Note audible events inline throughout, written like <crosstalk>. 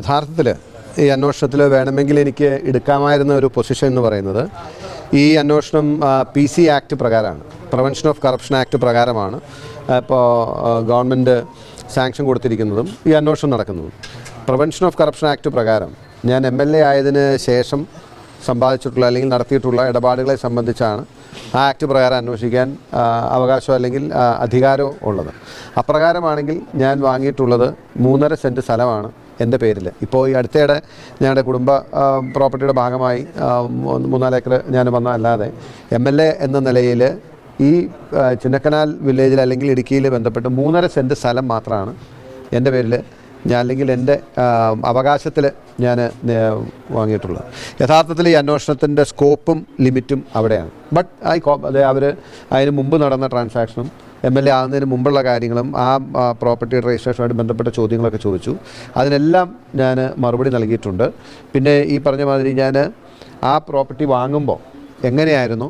യഥാർത്ഥത്തിൽ ഈ അന്വേഷണത്തിൽ വേണമെങ്കിൽ എനിക്ക് എടുക്കാമായിരുന്ന ഒരു പൊസിഷൻ എന്ന് പറയുന്നത് ഈ അന്വേഷണം പി സി ആക്ട് പ്രകാരമാണ്. പ്രിവെൻഷൻ ഓഫ് കറപ്ഷൻ ആക്ട് പ്രകാരമാണ്. ഇപ്പോൾ ഗവൺമെന്റ് സാങ്ഷൻ കൊടുത്തിരിക്കുന്നതും ഈ അന്വേഷണം നടക്കുന്നതും. പ്രിവെൻഷൻ ഓഫ് കറപ്ഷൻ ആക്ട് പ്രകാരം ഞാൻ എം എൽ എ ആയതിന് ശേഷം സമ്പാദിച്ചിട്ടുള്ള അല്ലെങ്കിൽ നടത്തിയിട്ടുള്ള ഇടപാടുകളെ സംബന്ധിച്ചാണ് ആ ആക്ട് പ്രകാരം അന്വേഷിക്കാൻ അവകാശം അല്ലെങ്കിൽ അധികാരവും ഉള്ളത്. അപ്രകാരമാണെങ്കിൽ ഞാൻ വാങ്ങിയിട്ടുള്ളത് മൂന്നര സെന്റ് സ്ഥലമാണ്. എന്റെ പേരിൽ. ഇപ്പോൾ ഈ അടുത്തയിടെ ഞങ്ങളുടെ കുടുംബ പ്രോപ്പർട്ടിയുടെ ഭാഗമായി മൂന്നാൽ ഏക്കർ ഞാൻ വന്ന അല്ലാതെ എം എൽ എ എന്ന നിലയിൽ ഈ ചിന്നക്കനാൽ വില്ലേജിൽ അല്ലെങ്കിൽ ഇടുക്കിയിൽ ബന്ധപ്പെട്ട് മൂന്നര സെന്റ് സ്ഥലം മാത്രമാണ് എന്റെ പേരിൽ ഞാൻ അല്ലെങ്കിൽ എന്റെ അവകാശത്തിൽ ഞാൻ വാങ്ങിയിട്ടുള്ളത്. യഥാർത്ഥത്തിൽ ഈ അന്വേഷണത്തിന്റെ സ്കോപ്പും ലിമിറ്റും അവിടെയാണ്. ബട്ട് ഐ അവർ അതിന് മുമ്പ് നടന്ന ട്രാൻസാക്ഷനും എം എൽ എ ആകുന്നതിന് മുമ്പുള്ള കാര്യങ്ങളും ആ പ്രോപ്പർട്ടിയുടെ രജിസ്ട്രേഷനുമായിട്ട് ബന്ധപ്പെട്ട ചോദ്യങ്ങളൊക്കെ ചോദിച്ചു. അതിനെല്ലാം ഞാൻ മറുപടി നൽകിയിട്ടുണ്ട്. പിന്നെ ഈ പറഞ്ഞ മാതിരി ഞാൻ ആ പ്രോപ്പർട്ടി വാങ്ങുമ്പോൾ എങ്ങനെയായിരുന്നു?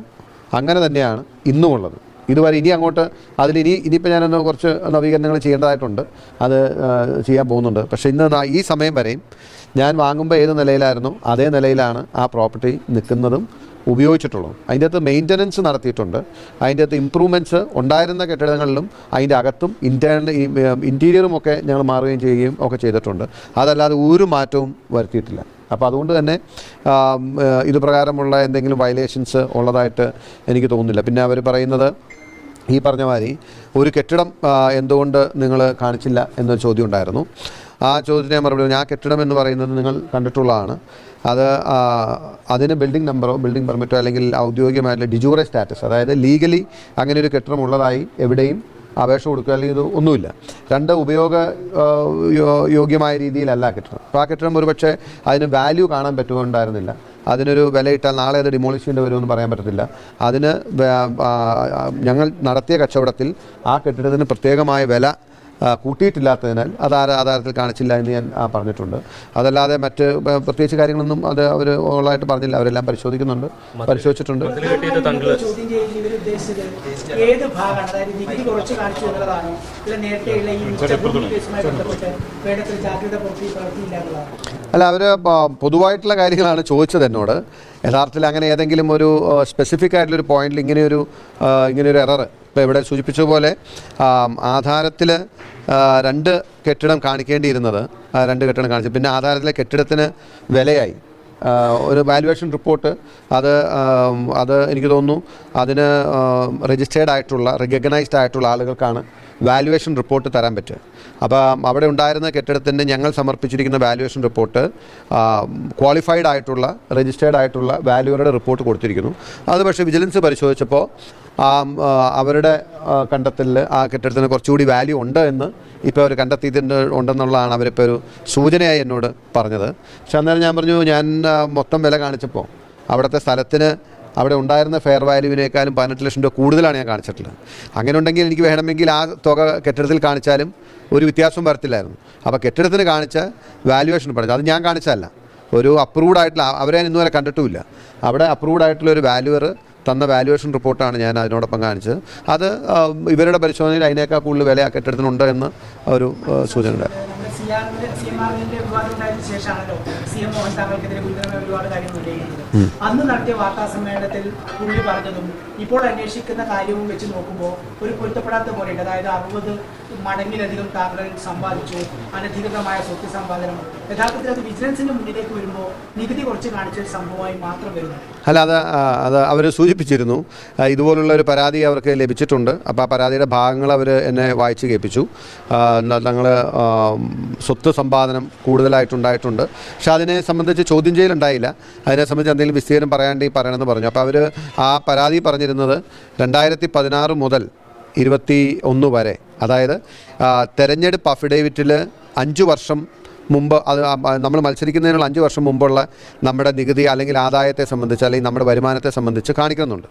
അങ്ങനെ തന്നെയാണ് ഇന്നും ഉള്ളത്. ഇതുവരെ ഇനി അങ്ങോട്ട് അതിലിനി ഇനി ഇനിയിപ്പോൾ ഞാനൊന്ന് കുറച്ച് നവീകരണങ്ങൾ ചെയ്യേണ്ടതായിട്ടുണ്ട്. അത് ചെയ്യാൻ പോകുന്നുണ്ട്. പക്ഷേ ഇന്ന് ഈ സമയം വരെയും ഞാൻ വാങ്ങുമ്പോൾ ഏത് നിലയിലായിരുന്നു? അതേ നിലയിലാണ് ആ പ്രോപ്പർട്ടി നിൽക്കുന്നതും ഉപയോഗിച്ചിട്ടുള്ളതും അതിന്റെ അകത്ത് മെയിന്റനൻസ് നടത്തിയിട്ടുണ്ട്. അതിന്റെ അകത്ത് ഇമ്പ്രൂവ്മെന്റ്സ് ഉണ്ടായിരുന്ന കെട്ടിടങ്ങളിലും അതിന്റെ അകത്തും ഇന്റേർണൽ ഇന്റീരിയറും ഒക്കെ ഞങ്ങൾ മാറുകയും ചെയ്യുകയും ഒക്കെ ചെയ്തിട്ടുണ്ട്. അതല്ലാതെ ഒരു മാറ്റവും വരുത്തിയിട്ടില്ല. അപ്പോൾ അതുകൊണ്ട് തന്നെ ഇതുപ്രകാരമുള്ള ഇത് പ്രകാരമുള്ള എന്തെങ്കിലും വയലേഷൻസ് ഉള്ളതായിട്ട് എനിക്ക് തോന്നുന്നില്ല. പിന്നെ അവർ പറയുന്നത് ഈ പറഞ്ഞ മാതിരി ഒരു കെട്ടിടം എന്തുകൊണ്ട് നിങ്ങൾ കാണിച്ചില്ല എന്നൊരു ചോദ്യം ഉണ്ടായിരുന്നു. ആ ചോദ്യത്തിന് മറുപടി ആ കെട്ടിടം എന്ന് പറയുന്നത് നിങ്ങൾ കണ്ടിട്ടുള്ളതാണ്. അത് അതിന് ബിൽഡിംഗ് നമ്പറോ ബിൽഡിംഗ് പെർമിറ്റോ അല്ലെങ്കിൽ ഔദ്യോഗികമായിട്ടുള്ള ഡിജൂറെ സ്റ്റാറ്റസ് അതായത് ലീഗലി അങ്ങനെ ഒരു കെട്ടിടം ഉള്ളതായി എവിടെയും അപേക്ഷ കൊടുക്കുക അല്ലെങ്കിൽ ഇത് ഒന്നുമില്ല. രണ്ട് ഉപയോഗ യോഗ്യമായ രീതിയിലല്ല കെട്ടിടം. അപ്പോൾ ആ കെട്ടിടം ഒരുപക്ഷെ അതിന് വാല്യൂ കാണാൻ പറ്റുമുണ്ടായിരുന്നില്ല അതിനൊരു വിലയിട്ടാൽ നാളെ അത് ഡിമോളിഷ് ചെയ്യേണ്ടി വരുമെന്ന് പറയാൻ പറ്റത്തില്ല. അതിന് ഞങ്ങൾ നടത്തിയ കച്ചവടത്തിൽ ആ കെട്ടിടത്തിന് പ്രത്യേകമായ വില കൂട്ടിയിട്ടില്ലാത്തതിനാൽ അത് ആധാരത്തിൽ കാണിച്ചില്ല എന്ന് ഞാൻ പറഞ്ഞിട്ടുണ്ട്. അതല്ലാതെ മറ്റ് പ്രത്യേകിച്ച് കാര്യങ്ങളൊന്നും അത് അവർ ഓളായിട്ട് പറഞ്ഞില്ല. അവരെല്ലാം പരിശോധിക്കുന്നുണ്ട്. പരിശോധിച്ചിട്ടുണ്ട്. അല്ല അവർ പൊതുവായിട്ടുള്ള കാര്യങ്ങളാണ് ചോദിച്ചത് എന്നോട്. യഥാർത്ഥത്തിൽ അങ്ങനെ ഏതെങ്കിലും ഒരു സ്പെസിഫിക് ആയിട്ടുള്ള ഒരു പോയിന്റിൽ ഇങ്ങനെയൊരു ഇങ്ങനെയൊരു എറർ ഇപ്പോൾ ഇവിടെ സൂചിപ്പിച്ചതുപോലെ ആധാരത്തിൽ രണ്ട് കെട്ടിടം കാണിക്കേണ്ടിയിരുന്നത് രണ്ട് കെട്ടിടം കാണിച്ചു. പിന്നെ ആധാരത്തിലെ കെട്ടിടത്തിന് വിലയായി. ഒരു വാലുവേഷൻ റിപ്പോർട്ട് അത് അത് എനിക്ക് തോന്നുന്നു അതിന് രജിസ്റ്റേർഡ് ആയിട്ടുള്ള റെക്കഗ്നൈസ്ഡ് ആയിട്ടുള്ള ആളുകൾക്കാണ് വാലുവേഷൻ റിപ്പോർട്ട് തരാൻ പറ്റുക അപ്പോൾ അവിടെ ഉണ്ടായിരുന്ന കെട്ടിടത്തിന്റെ ഞങ്ങൾ സമർപ്പിച്ചിരിക്കുന്ന വാല്യുവേഷൻ റിപ്പോർട്ട് ക്വാളിഫൈഡ് ആയിട്ടുള്ള രജിസ്റ്റേർഡ് ആയിട്ടുള്ള വാല്യൂവറുടെ റിപ്പോർട്ട് കൊടുത്തിരിക്കുന്നു. അത് പക്ഷേ വിജിലൻസ് പരിശോധിച്ചപ്പോൾ അവരുടെ കണ്ടെത്തലിൽ ആ കെട്ടിടത്തിന് കുറച്ചുകൂടി വാല്യൂ ഉണ്ട് എന്ന് ഇപ്പോൾ അവർ കണ്ടെത്തിയിട്ടുണ്ട് ഉണ്ടെന്നുള്ളതാണ് അവരിപ്പോൾ ഒരു സൂചനയായി എന്നോട് പറഞ്ഞത്. പക്ഷെ അന്നേരം ഞാൻ പറഞ്ഞു ഞാൻ മൊത്തം വില കാണിച്ചപ്പോൾ അവിടുത്തെ സ്ഥലത്തിന് അവിടെ ഉണ്ടായിരുന്ന ഫെയർ വാല്യൂവിനേക്കാളും പതിനെട്ട് ലക്ഷം രൂപ കൂടുതലാണ് ഞാൻ കാണിച്ചിട്ടുള്ളത്. അങ്ങനെ ഉണ്ടെങ്കിൽ എനിക്ക് വേണമെങ്കിൽ ആ തുക കെട്ടിടത്തിൽ കാണിച്ചാലും ഒരു വ്യത്യാസം വരത്തില്ലായിരുന്നു. അപ്പോൾ കെട്ടിടത്തിന് കാണിച്ച വാല്യുവേഷൻ പറഞ്ഞു അത് ഞാൻ കാണിച്ചതല്ല. ഒരു അപ്രൂവ്ഡ് ആയിട്ടുള്ള അവരെ ഞാൻ ഇന്നുവരെ കണ്ടിട്ടുമില്ല. അവിടെ അപ്രൂവ്ഡ് ആയിട്ടുള്ള ഒരു വാല്യുവർ തന്ന വാല്യുവേഷൻ റിപ്പോർട്ടാണ് ഞാൻ അതിനോടൊപ്പം കാണിച്ചത്. അത് ഇവരുടെ പരിശോധനയിൽ അതിനേക്കാൾ കൂടുതൽ വില ആ കെട്ടിടത്തിനുണ്ട് എന്ന് ഒരു സൂചന ഉണ്ടായിരുന്നു. ആറിന്റെ സി എം ആറിന്റെ വിവാദം ഉണ്ടായതിനു ശേഷമാണല്ലോ സി എം മോഹൻ താങ്കൾക്കെതിരെ ഗുരുതരമായ ഒരുപാട് കാര്യങ്ങൾ ഉന്നയിക്കുന്നത്. അന്ന് നടത്തിയ വാർത്താ സമ്മേളനത്തിൽ പുള്ളി പറഞ്ഞതും ഇപ്പോൾ അന്വേഷിക്കുന്ന കാര്യവും വെച്ച് നോക്കുമ്പോൾ ഒരു പൊരുത്തപ്പെടാത്ത പോലെയുണ്ട്. അതായത് അറുപത് മടങ്ങിലധികം താങ്കൾ സമ്പാദിച്ചു അനധികൃതമായ സ്വത്ത് സമ്പാദനം യഥാർത്ഥത്തിൽ അത് വിജിലൻസിന്റെ മുന്നിലേക്ക് വരുമ്പോൾ നികുതി കുറച്ച് കാണിച്ച ഒരു സംഭവമായി മാത്രം വരുന്നു അല്ല അത് അത് അവർ സൂചിപ്പിച്ചിരുന്നു. ഇതുപോലുള്ള ഒരു പരാതി അവർക്ക് ലഭിച്ചിട്ടുണ്ട്. അപ്പോൾ ആ പരാതിയുടെ ഭാഗങ്ങൾ അവർ എന്നെ വായിച്ച് കേൾപ്പിച്ചു. തങ്ങൾ സ്വത്ത് സമ്പാദനം കൂടുതലായിട്ടുണ്ടായിട്ടുണ്ട്. പക്ഷെ അതിനെ സംബന്ധിച്ച് ചോദ്യം ചെയ്യലുണ്ടായില്ല. അതിനെ സംബന്ധിച്ച് എന്തെങ്കിലും വിസ്തീർണം ഈ പറയണമെന്ന് പറഞ്ഞു. അപ്പോൾ അവർ ആ പരാതി പറഞ്ഞിരുന്നത് രണ്ടായിരത്തി പതിനാറ് മുതൽ ഇരുപത്തി ഒന്ന് വരെ. അതായത് തെരഞ്ഞെടുപ്പ് അഫിഡേവിറ്റിൽ അഞ്ച് വർഷം മുമ്പ് അത് നമ്മൾ മത്സരിക്കുന്നതിനുള്ള അഞ്ച് വർഷം മുമ്പുള്ള നമ്മുടെ നികുതി അല്ലെങ്കിൽ ആദായത്തെ സംബന്ധിച്ച് അല്ലെങ്കിൽ നമ്മുടെ വരുമാനത്തെ സംബന്ധിച്ച് കാണിക്കുന്നുണ്ട്.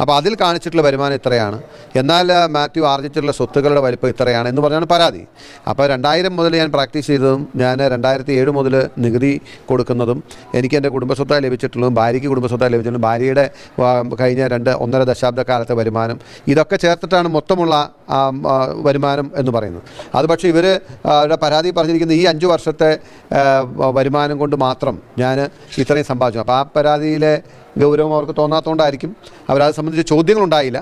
അപ്പോൾ അതിൽ കാണിച്ചിട്ടുള്ള വരുമാനം ഇത്രയാണ്. എന്നാൽ മാത്യു ആർജിച്ചിട്ടുള്ള സ്വത്തുക്കളുടെ വലിപ്പം ഇത്രയാണ് എന്ന് പറഞ്ഞാണ് പരാതി. അപ്പോൾ രണ്ടായിരം മുതൽ ഞാൻ പ്രാക്ടീസ് ചെയ്തതും ഞാൻ രണ്ടായിരത്തി ഏഴ് മുതൽ നികുതി കൊടുക്കുന്നതും എനിക്ക് എന്റെ കുടുംബസ്വത്തായി ലഭിച്ചിട്ടുള്ളതും ഭാര്യയ്ക്ക് കുടുംബസ്വത്തായി ലഭിച്ചിട്ടുള്ളതും ഭാര്യയുടെ കഴിഞ്ഞ രണ്ട് ഒന്നര ദശാബ്ദ കാലത്തെ വരുമാനം ഇതൊക്കെ ചേർത്തിട്ടാണ് മൊത്തമുള്ള വരുമാനം എന്ന് പറയുന്നത്. അത് പക്ഷേ ഇവർ പരാതി പറഞ്ഞിരിക്കുന്ന ഈ അഞ്ച് വർഷത്തെ വർഷത്തെ വരുമാനം കൊണ്ട് മാത്രം ഞാൻ ഇത്രയും സമ്പാദിച്ചു. അപ്പോൾ ആ പരാതിയിലെ ഗൗരവം അവർക്ക് തോന്നാത്തതുകൊണ്ടായിരിക്കും അവരത് സംബന്ധിച്ച് ചോദ്യങ്ങളുണ്ടായില്ല.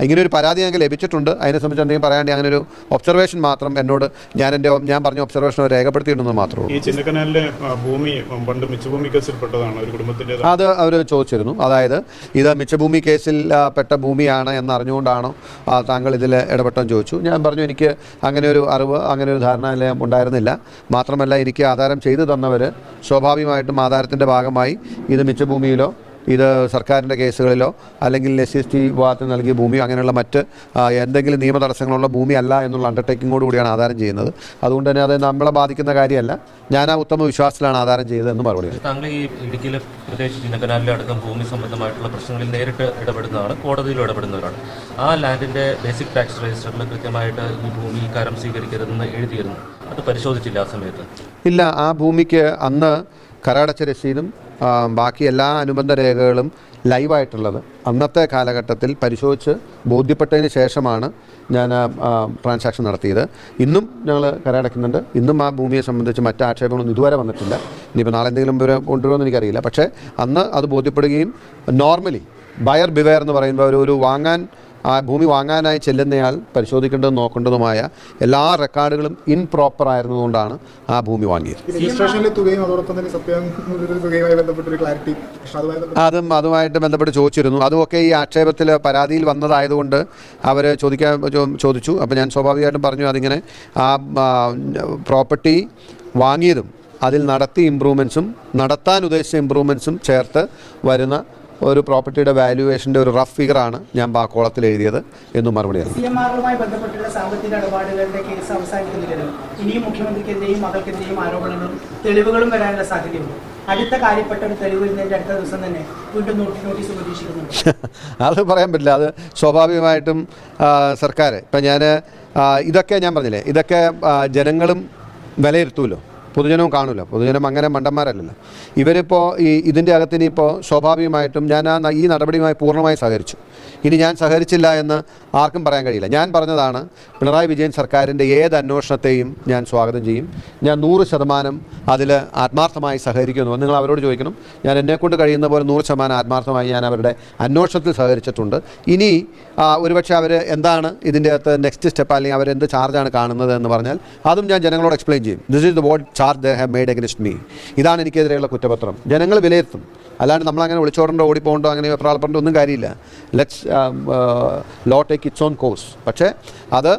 ഇങ്ങനെ ഒരു പരാതി ഞങ്ങൾക്ക് ലഭിച്ചിട്ടുണ്ട്. അതിനെ സംബന്ധിച്ച് എന്തെങ്കിലും പറയാണ്ട് അങ്ങനെ ഒരു ഒബ്സർവേഷൻ മാത്രം എന്നോട് ഞാൻ എന്റെ ഞാൻ പറഞ്ഞ ഒബ്സർവേഷൻ രേഖപ്പെടുത്തിയിട്ടുണ്ടെന്ന് മാത്രമേ ഉള്ളൂ. ഈ ചിന്നക്കനാലിലെ ഭൂമി പണ്ട് മിച്ചഭൂമി കേസിൽപ്പെട്ടതാണ് ഒരു കുടുംബത്തിന്റെ അത് അവർ ചോദിച്ചിരുന്നു. അതായത് ഇത് മിച്ചഭൂമി കേസിൽ പെട്ട ഭൂമിയാണ് എന്നറിഞ്ഞുകൊണ്ടാണോ താങ്കൾ ഇതിൽ ഇടപെട്ടെന്ന് ചോദിച്ചു. ഞാൻ പറഞ്ഞു എനിക്ക് അങ്ങനെ ഒരു അറിവ് അങ്ങനെ ഒരു ധാരണ ഉണ്ടായിരുന്നില്ല. മാത്രമല്ല എനിക്ക് ആധാരം ചെയ്തു തന്നവർ സ്വാഭാവികമായിട്ടും ആധാരത്തിന്റെ ഭാഗമായി ഇത് മിച്ചഭൂമിയിലോ ഇത് സർക്കാരിന്റെ കേസുകളിലോ അല്ലെങ്കിൽ എസ് സി എസ് ടി വിഭാഗത്തിന് നൽകിയ ഭൂമിയോ അങ്ങനെയുള്ള മറ്റ് എന്തെങ്കിലും നിയമ തടസ്സങ്ങളുള്ള ഭൂമി അല്ല എന്നുള്ള അണ്ടർടേക്കിങ്ങോട് കൂടിയാണ് ആധാരം ചെയ്യുന്നത്. അതുകൊണ്ട് തന്നെ അത് നമ്മളെ ബാധിക്കുന്ന കാര്യമല്ല. ഞാൻ ആ ഉത്തമ വിശ്വാസത്തിലാണ് ആധാരം ചെയ്തതെന്ന് മറുപടി. താങ്കൾ ഈ ഇടുക്കിയിലെ പ്രത്യേകിച്ച് ചിന്നക്കനാലിലെ അടക്കം ഭൂമി സംബന്ധമായിട്ടുള്ള പ്രശ്നങ്ങളിൽ നേരിട്ട് ഇടപെടുന്നതാണ് കോടതിയിൽ ഇടപെടുന്നവരാണ്. ആ ലാൻഡിന്റെ ബേസിക് ടാക്സ് രജിസ്റ്ററിൽ കൃത്യമായിട്ട് ഈ ഭൂമി കരം സ്വീകരിക്കരുതെന്ന് എഴുതിയിരുന്നു. അത് പരിശോധിച്ചില്ല ആ സമയത്ത്? ഇല്ല ആ ഭൂമിക്ക് അന്ന് കരടച്ച രസീതും ബാക്കി എല്ലാ അനുബന്ധ രേഖകളും ലൈവായിട്ടുള്ളത്. അന്നത്തെ കാലഘട്ടത്തിൽ പരിശോധിച്ച് ബോധ്യപ്പെട്ടതിന് ശേഷമാണ് ഞാൻ ട്രാൻസാക്ഷൻ നടത്തിയത്. ഇന്നും ഞങ്ങൾ കരടയ്ക്കുന്നുണ്ട് ഇന്നും ആ ഭൂമിയെ സംബന്ധിച്ച് മറ്റ് ആക്ഷേപങ്ങളൊന്നും ഇതുവരെ വന്നിട്ടില്ല. ഇനിയിപ്പോൾ നാളെ എന്തെങ്കിലും വിവരം കൊണ്ടുവരുമെന്ന് എനിക്കറിയില്ല. പക്ഷേ അന്ന് അത് ബോധ്യപ്പെടുകയും നോർമലി ബയർ ബിവെയർ എന്ന് പറയുമ്പോൾ ഒരു ഒരു വാങ്ങാൻ ആ ഭൂമി വാങ്ങാനായി ചെല്ലുന്നയാൾ പരിശോധിക്കേണ്ടതും നോക്കേണ്ടതുമായ എല്ലാ റെക്കോർഡുകളും ഇൻപ്രോപ്പർ ആയിരുന്നതുകൊണ്ടാണ് ആ ഭൂമി വാങ്ങിയത്. അതും അതുമായിട്ട് ബന്ധപ്പെട്ട് ചോദിച്ചിരുന്നു. അതുമൊക്കെ ഈ ആക്ഷേപത്തിൽ പരാതിയിൽ വന്നതായതുകൊണ്ട് അവർ ചോദിക്കാൻ ചോദിച്ചു. അപ്പോൾ ഞാൻ സ്വാഭാവികമായിട്ടും പറഞ്ഞു അതിങ്ങനെ ആ പ്രോപ്പർട്ടി വാങ്ങിയതും അതിൽ നടത്തിയ ഇമ്പ്രൂവ്മെൻസും നടത്താൻ ഉദ്ദേശിച്ച ഇമ്പ്രൂവ്മെൻസും ചേർത്ത് വരുന്ന ഒരു പ്രോപ്പർട്ടിയുടെ വാല്യുവേഷന്റെ ഒരു റഫ് ഫിഗർ ആണ് ഞാൻ ബാക്കോളത്തിൽ എഴുതിയത് എന്ന് മറുപടി നൽകി സി എം ബന്ധപ്പെട്ടുള്ള സാമ്പത്തിക ഇടപാടുകളുടെ കേസ് അവസാനിക്കുന്നില്ലല്ലോ ഇനിയും മുഖ്യമന്ത്രിക്കെതിരെയും മകൾക്കെതിരെയും ആരോപണങ്ങളും തെളിവുകളും വരാനുള്ള സാധ്യതയുണ്ട് അടുത്ത കാര്യപ്പെട്ട ഒരു തെളിവ് അടുത്ത ദിവസം തന്നെ വീണ്ടും നോട്ടി- നോട്ടീസ് പ്രതീക്ഷിക്കുന്നുണ്ട്. <laughs> അത് പറയാൻ പറ്റില്ല. അത് സ്വാഭാവികമായിട്ടും സർക്കാർ ഇപ്പം ഞാൻ ഇതൊക്കെ ഞാൻ പറഞ്ഞില്ലേ? ഇതൊക്കെ ജനങ്ങളും വിലയിരുത്തുമല്ലോ പൊതുജനവും കാണില്ല പൊതുജനം അങ്ങനെ മണ്ടന്മാരല്ലല്ലോ. ഇവരിപ്പോൾ ഈ ഇതിന്റെ അകത്തിന് ഇപ്പോൾ സ്വാഭാവികമായിട്ടും ഞാൻ ആ ഈ നടപടിയുമായി പൂർണമായി സഹകരിച്ചു. ഇനി ഞാൻ സഹകരിച്ചില്ല എന്ന് ആർക്കും പറയാൻ കഴിയില്ല. ഞാൻ പറഞ്ഞതാണ് പിണറായി വിജയൻ സർക്കാരിന്റെ ഏത് അന്വേഷണത്തെയും ഞാൻ സ്വാഗതം ചെയ്യും. ഞാൻ നൂറ് ശതമാനം അതിൽ ആത്മാർത്ഥമായി സഹകരിക്കുന്നു നിങ്ങൾ അവരോട് ചോദിക്കണം. ഞാൻ എന്നെക്കൊണ്ട് കഴിയുന്ന പോലെ നൂറ് ശതമാനം ആത്മാർത്ഥമായി ഞാൻ അവരുടെ അന്വേഷണത്തിൽ സഹകരിച്ചിട്ടുണ്ട്. ഇനി ഒരുപക്ഷെ അവർ എന്താണ് ഇതിന്റെ അകത്ത് നെക്സ്റ്റ് സ്റ്റെപ്പ് അല്ലെങ്കിൽ അവരെന്ത് ചാർജാണ് കാണുന്നത് എന്ന് പറഞ്ഞാൽ അതും ഞാൻ ജനങ്ങളോട് എക്സ്പ്ലെയിൻ ചെയ്യും. This is the what charge they have made against me ഇതാണ് എനിക്കെതിരെയുള്ള കുറ്റപത്രം. ജനങ്ങൾ വിലയിരുത്തും. അല്ലാണ്ട് നമ്മളങ്ങനെ വിളിച്ചോടണ്ടോ ഓടിപ്പോകണ്ടോ അങ്ങനെ പ്രാളപ്പറേണ്ട ഒന്നും കാര്യമില്ല. Let's law take its own course പക്ഷേ അത്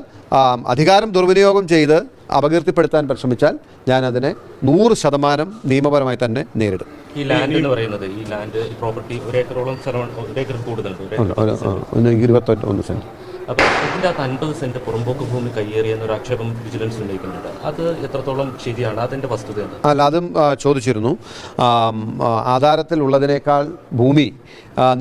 അധികാരം ദുർവിനിയോഗം ചെയ്ത് അപകീർത്തിപ്പെടുത്താൻ പരിശ്രമിച്ചാൽ ഞാൻ അതിനെ നൂറ് ശതമാനം നിയമപരമായി തന്നെ നേരിടും. ഈ ലാൻഡ് എന്ന് പറയുന്നത് ഈ ലാൻഡ് പ്രോപ്പർട്ടി ഒരു ഏക്കറോളം സ്ഥലം ഒരു ഏക്കർ കൂടുതലുണ്ട് ഇരുപത്തൊന്ന് സെന്റ് അപ്പോൾ ഇതിന്റെ അകത്ത് അൻപത് സെന്റ് പുറമ്പോക്ക് ഭൂമി കയ്യേറി എന്നൊരു ആക്ഷേപം വിജിലൻസ് ഉന്നയിക്കുന്നുണ്ട്. അത് എത്രത്തോളം ശരിയാണ്? അതിന്റെ വസ്തുത അല്ല അതും ചോദിച്ചിരുന്നു. ആധാരത്തിലുള്ളതിനേക്കാൾ ഭൂമി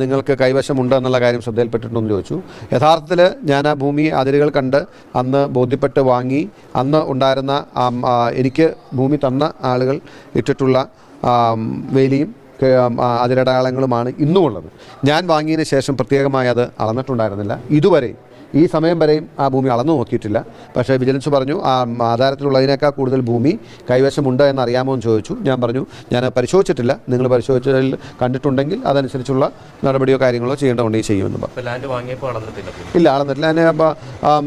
നിങ്ങൾക്ക് കൈവശമുണ്ട് എന്നുള്ള കാര്യം ശ്രദ്ധയിൽപ്പെട്ടിട്ടുണ്ടെന്ന് ചോദിച്ചു. യഥാർത്ഥത്തിൽ ഞാൻ ആ ഭൂമി അതിരുകൾ കണ്ട് അന്ന് ബോധ്യപ്പെട്ട് വാങ്ങി അന്ന് ഉണ്ടായിരുന്ന എനിക്ക് ഭൂമി തന്ന ആളുകൾ ഇട്ടിട്ടുള്ള വേലിയും അതിരടയാളങ്ങളുമാണ് ഇന്നുമുള്ളത്. ഞാൻ വാങ്ങിയതിന് ശേഷം പ്രത്യേകമായി അത് അളന്നിട്ടുണ്ടായിരുന്നില്ല. ഇതുവരെ ഈ സമയം വരെയും ആ ഭൂമി അളന്നു നോക്കിയിട്ടില്ല. പക്ഷേ വിജിലൻസ് പറഞ്ഞു ആ ആധാരത്തിലുള്ളതിനേക്കാൾ കൂടുതൽ ഭൂമി കൈവശമുണ്ട് എന്ന് അറിയാമോ എന്ന് ചോദിച്ചു. ഞാൻ പറഞ്ഞു ഞാൻ പരിശോധിച്ചിട്ടില്ല. നിങ്ങൾ പരിശോധിച്ചതിൽ കണ്ടിട്ടുണ്ടെങ്കിൽ അതനുസരിച്ചുള്ള നടപടിയോ കാര്യങ്ങളോ ചെയ്യേണ്ടതുണ്ടെങ്കിൽ ചെയ്യുമെന്ന് പറഞ്ഞു. ഇല്ല അളന്നിട്ടില്ല. എന്നെ അപ്പോൾ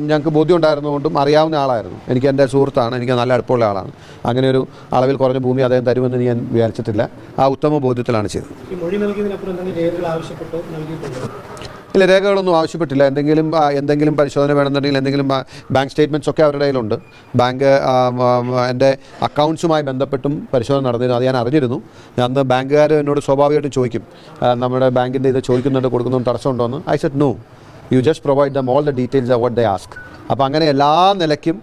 ഞങ്ങൾക്ക് ബോധ്യം ഉണ്ടായിരുന്നതുകൊണ്ടും അറിയാവുന്ന ആളായിരുന്നു. എനിക്ക് എന്റെ സുഹൃത്താണ്. എനിക്ക് നല്ല അടുപ്പമുള്ള ആളാണ്. അങ്ങനെ ഒരു അളവിൽ കുറഞ്ഞ ഭൂമി അദ്ദേഹം തരുമെന്ന് ഞാൻ വിചാരിച്ചിട്ടില്ല. ആ ഉത്തമ ബോധ്യത്തിലാണ് ചെയ്തത്. ഈ മൊഴി നൽകിയതിനപ്പുറം എന്തെങ്കിലും രേഖകൾ ആവശ്യപ്പെട്ടു നൽകിയിട്ടുണ്ടോ? ഇല്ല രേഖകളൊന്നും ആവശ്യപ്പെട്ടില്ല. എന്തെങ്കിലും എന്തെങ്കിലും പരിശോധന വേണമെന്നുണ്ടെങ്കിൽ എന്തെങ്കിലും ബാങ്ക് സ്റ്റേറ്റ്മെന്റ്സ് ഒക്കെ അവരുടെ കയ്യിലുണ്ട്. ബാങ്ക് എന്റെ അക്കൗണ്ട്സുമായി ബന്ധപ്പെട്ടും പരിശോധന നടന്നിരുന്നു. അത് ഞാൻ അറിഞ്ഞിരുന്നു. ഞാൻ അന്ന് ബാങ്കുകാർ എന്നോട് സ്വാഭാവികമായിട്ടും ചോദിക്കും നമ്മുടെ ബാങ്കിന്റെ ഇത് ചോദിക്കുന്നുണ്ട് കൊടുക്കുന്നുണ്ട് തടസ്സമുണ്ടോ എന്ന് I said no you just provide them all the details what they ask അപ്പോൾ അങ്ങനെ എല്ലാ നിലയ്ക്കും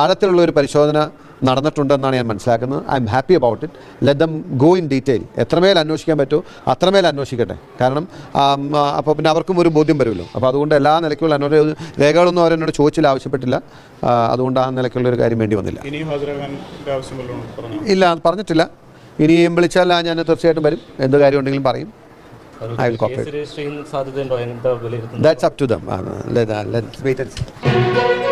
ആഴത്തിലുള്ള ഒരു പരിശോധന നടന്നിട്ടുണ്ടെന്നാണ് ഞാൻ മനസ്സിലാക്കുന്നത്. I am happy about it let them go in detail എത്രമേൽ അന്വേഷിക്കാൻ പറ്റുമോ അത്രമേൽ അന്വേഷിക്കട്ടെ. കാരണം അപ്പോൾ പിന്നെ അവർക്കും ഒരു ബോധ്യം വരുമല്ലോ. അപ്പോൾ അതുകൊണ്ട് എല്ലാ നിലയ്ക്കുള്ള അന്വേഷണം രേഖകളൊന്നും അവരെന്നോട് ചോദിച്ചില്ല ആവശ്യപ്പെട്ടില്ല. അതുകൊണ്ട് ആ നിലയ്ക്കുള്ള ഒരു കാര്യം വേണ്ടി വന്നില്ല. ഇല്ല പറഞ്ഞിട്ടില്ല. ഇനിയും വിളിച്ചാൽ ഞാൻ തീർച്ചയായിട്ടും വരും. എന്ത് കാര്യം ഉണ്ടെങ്കിലും പറയും. I will cooperate that's up to them let's wait and see